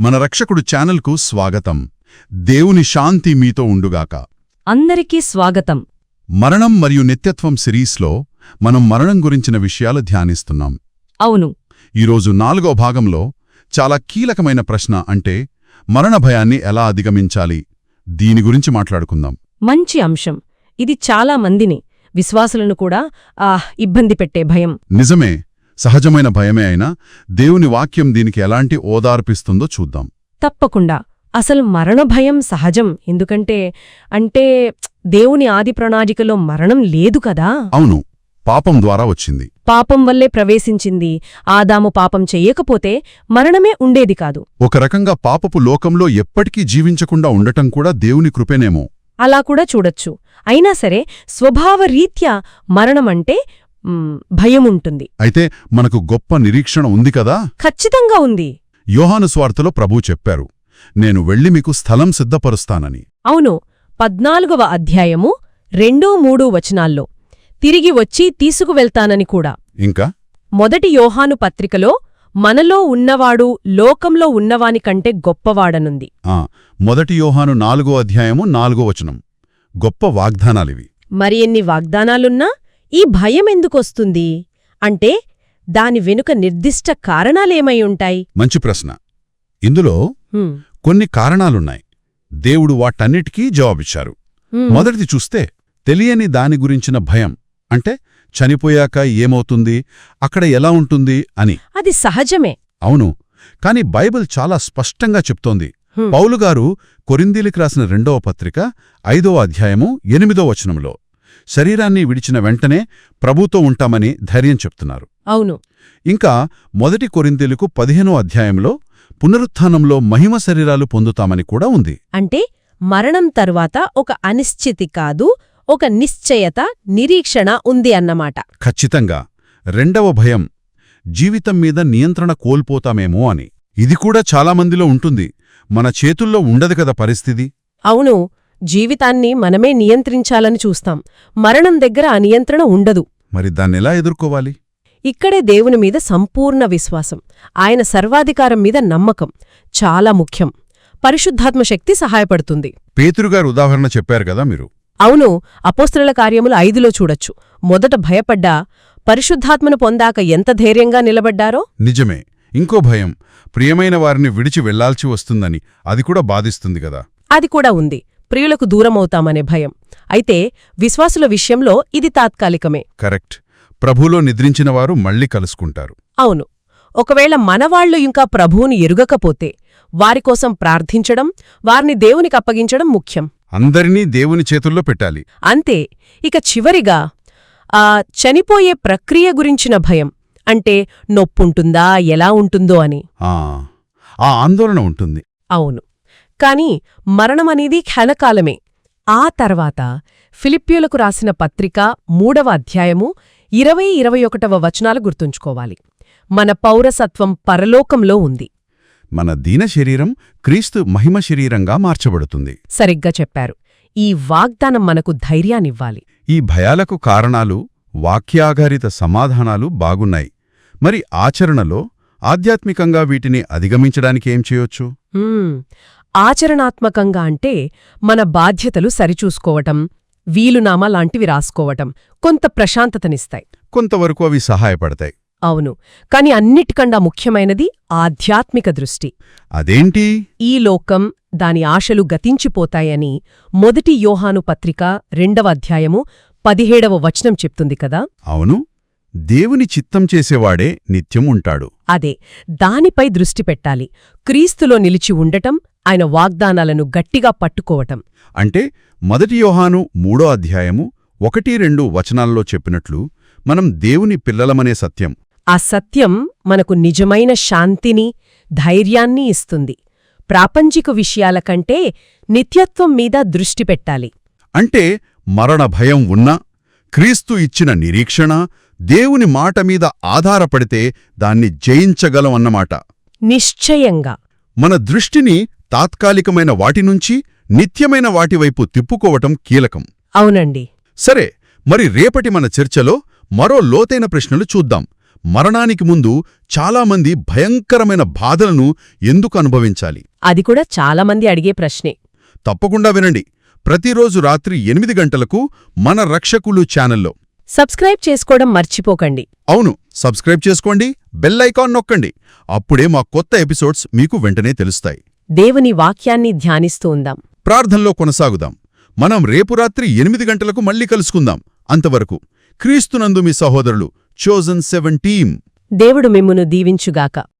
మన రక్షకుడు ఛానల్కు స్వాగతం. దేవుని శాంతి మీతో ఉండుగాక. అందరికీ స్వాగతం. మరణం మరియు నిత్యత్వం సిరీస్లో మనం మరణం గురించిన విషయాలు ధ్యానిస్తున్నాం. అవును. ఈరోజు నాలుగో భాగంలో చాలా కీలకమైన ప్రశ్న అంటే మరణ భయాన్ని ఎలా అధిగమించాలి? దీని గురించి మాట్లాడుకుందాం. మంచి అంశం. ఇది చాలా మందిని విశ్వాసులను కూడా ఆ ఇబ్బంది పెట్టే భయం. నిజమే. సహజమైన భయమే అయినా దేవుని వాక్యం దీనికి ఎలాంటి ఓదార్పిస్తుందో చూద్దాం. తప్పకుండా. అసలు మరణ భయం సహజం. ఎందుకంటే అంటే దేవుని ఆది ప్రణాళికలో మరణం లేదు కదా? అవును. పాపం ద్వారా వచ్చింది. పాపం వల్లే ప్రవేశించింది. ఆదాము పాపం చెయ్యకపోతే మరణమే ఉండేది కాదు. ఒక రకంగా పాపపు లోకంలో ఎప్పటికీ జీవించకుండా ఉండటం కూడా దేవుని కృపేనేమో. అలా కూడా చూడొచ్చు. అయినా సరే స్వభావరీత్యా మరణమంటే మ్, భయముంటుంది. అయితే మనకు గొప్ప నిరీక్షణ ఉంది కదా? ఖచ్చితంగా ఉంది. యోహాను స్వార్తలో ప్రభూ చెప్పారు నేను వెళ్ళి మీకు స్థలం సిద్ధపరుస్తానని. అవును పద్నాలుగవ అధ్యాయము రెండూ మూడు వచనాల్లో తిరిగి వచ్చి తీసుకువెళ్తానని కూడా. ఇంకా? మొదటి యోహాను పత్రికలో మనలో ఉన్నవాడు లోకంలో ఉన్నవాని కంటే గొప్పవాడనుంది. ఆ మొదటి యోహాను నాలుగో అధ్యాయము నాలుగో వచనం. గొప్ప వాగ్దానాలివి. మరి ఎన్ని వాగ్దానాలున్నా? ఈ భయం ఎందుకొస్తుంది? అంటే దాని వెనుక నిర్దిష్ట కారణాలేమై ఉంటాయి? మంచి ప్రశ్న. ఇందులో కొన్ని కారణాలున్నాయి. దేవుడు వాటన్నిటికీ జవాబిచ్చారు. మొదటిది చూస్తే తెలియని దాని గురించిన భయం. అంటే చనిపోయాక ఏమవుతుంది? అక్కడ ఎలా ఉంటుంది? అని. అది సహజమే. అవును. కాని బైబిల్ చాలా స్పష్టంగా చెప్తోంది. పౌలుగారు కొరిందీలికి రాసిన రెండవ పత్రిక ఐదవ అధ్యాయము ఎనిమిదో వచనంలో. శరీరాన్ని విడిచిన వెంటనే ప్రభుతో ఉంటామని ధైర్యం చెప్తున్నారు. అవును. ఇంకా మొదటి కొరిందీలకు పదిహేనో అధ్యాయంలో పునరుత్థానంలో మహిమ శరీరాలు పొందుతామని కూడా ఉంది. అంటే మరణం తరువాత ఒక అనిశ్చితి కాదు ఒక నిశ్చయత నిరీక్షణ ఉంది అన్నమాట. ఖచ్చితంగా. రెండవ భయం జీవితం మీద నియంత్రణ కోల్పోతామేమో అని. ఇది కూడా చాలామందిలో ఉంటుంది. మన చేతుల్లో ఉండదు కదా పరిస్థితి. అవును. జీవితాన్ని మనమే నియంత్రించాలని చూస్తాం. మరణం దగ్గర ఆ నియంత్రణ ఉండదు. మరి దాన్నెలా ఎదుర్కోవాలి? ఇక్కడే దేవుని మీద సంపూర్ణ విశ్వాసం. ఆయన సర్వాధికారం మీద నమ్మకం. చాలా ముఖ్యం. పరిశుద్ధాత్మ శక్తి సహాయపడుతుంది. పేతురుగారు ఉదాహరణ చెప్పారు కదా మీరు? అవును అపోస్త్రుల కార్యములు ఐదులో చూడొచ్చు. మొదట భయపడ్డా పరిశుద్ధాత్మను పొందాక ఎంత ధైర్యంగా నిలబడ్డారో? నిజమే. ఇంకో భయం ప్రియమైన వారిని విడిచి వెళ్ళాల్సి వస్తుందని. అది కూడా బాధిస్తుంది కదా. అది కూడా ఉంది. ప్రియులకు దూరమవుతామనే భయం. అయితే విశ్వాసుల విషయంలో ఇది తాత్కాలికమే. కరెక్ట్. ప్రభులో నిద్రించిన వారు మళ్ళీ కలుసుకుంటారు. అవును. ఒకవేళ మనవాళ్ళు ఇంకా ప్రభువుని ఎరుగకపోతే వారికోసం ప్రార్థించడం వారిని దేవునికి అప్పగించడం ముఖ్యం. అందరినీ దేవుని చేతుల్లో పెట్టాలి. అంతే. ఇక చివరిగా ఆ చనిపోయే ప్రక్రియ గురించిన భయం. అంటే నొప్పుంటుందా ఎలా ఉంటుందో అని. ఆ ఆ ఆందోళన ఉంటుంది. అవును. కాని మరణమనేది క్షణకాలమే. ఆ తర్వాత ఫిలిప్పియులకు రాసిన పత్రిక మూడవ అధ్యాయము ఇరవై ఇరవై ఒకటవ వచనాలు గుర్తుంచుకోవాలి. మన పౌరసత్వం పరలోకంలో ఉంది. మన దీన శరీరం క్రీస్తు మహిమ శరీరంగా మార్చబడుతుంది. సరిగ్గా చెప్పారు. ఈ వాగ్దానం మనకు ధైర్యాన్నివ్వాలి. ఈ భయాలకు కారణాలు వాక్యాధారిత సమాధానాలు బాగున్నాయి. మరి ఆచరణలో ఆధ్యాత్మికంగా వీటిని అధిగమించడానికి ఏం చేయొచ్చు. ఆచరణాత్మకంగా అంటే మన బాధ్యతలు సరిచూసుకోవటం వీలునామా లాంటివి రాసుకోవటం కొంత ప్రశాంతతనిస్తాయి. కొంతవరకు అవి సహాయపడతాయి. అవును. కాని అన్నిటికన్నా ముఖ్యమైనది ఆధ్యాత్మిక దృష్టి. అదేంటి? ఈ లోకం దాని ఆశలు గతించిపోతాయని మొదటి యోహాను పత్రిక రెండవ అధ్యాయము పదిహేడవ వచనం చెప్తుంది కదా? అవును. దేవుని చిత్తం చేసేవాడే నిత్యం ఉంటాడు అదే. దానిపై దృష్టి పెట్టాలి. క్రీస్తులో నిలిచి ఉండటం ఆయన వాగ్దానాలను గట్టిగా పట్టుకోవటం. అంటే మొదటి యోహాను మూడో అధ్యాయము ఒకటి రెండు వచనాల్లో చెప్పినట్లు మనం దేవుని పిల్లలమనే సత్యం. ఆ సత్యం మనకు నిజమైన శాంతిని ధైర్యాన్ని ఇస్తుంది. ప్రాపంచిక విషయాల కంటే నిత్యత్వం మీద దృష్టి పెట్టాలి. అంటే మరణ భయం ఉన్నా క్రీస్తు ఇచ్చిన నిరీక్షణ దేవుని మాట మీద ఆధారపడితే దాన్ని జయించగలం అన్నమాట నిశ్చయంగా. మన దృష్టిని తాత్కాలికమైన వాటినుంచి నిత్యమైన వాటివైపు తిప్పుకోవటం కీలకం. అవునండి. సరే మరి రేపటి మన చర్చలో మరో లోతైన ప్రశ్నలు చూద్దాం. మరణానికి ముందు చాలామంది భయంకరమైన బాధలను ఎందుకు అనుభవించాలి? అది కూడా చాలామంది అడిగే ప్రశ్నే. తప్పకుండా వినండి. ప్రతిరోజు రాత్రి ఎనిమిది గంటలకు మన రక్షకులు ఛానల్లో. సబ్స్క్రైబ్ చేసుకోవడం మర్చిపోకండి. అవును సబ్స్క్రైబ్ చేసుకోండి బెల్ ఐకాన్ నొక్కండి. అప్పుడే మా కొత్త ఎపిసోడ్స్ మీకు వెంటనే తెలుస్తాయి. దేవుని వాక్యాన్ని ధ్యానిస్తూ ఉందాం. ప్రార్థనలో కొనసాగుదాం. మనం రేపు రాత్రి ఎనిమిది గంటలకు మళ్ళీ కలుసుకుందాం. అంతవరకు క్రీస్తునందు మీ సహోదరులు చోజన్ సెవెన్ టీమ్ దేవుడు మిమ్మును దీవించుగాక.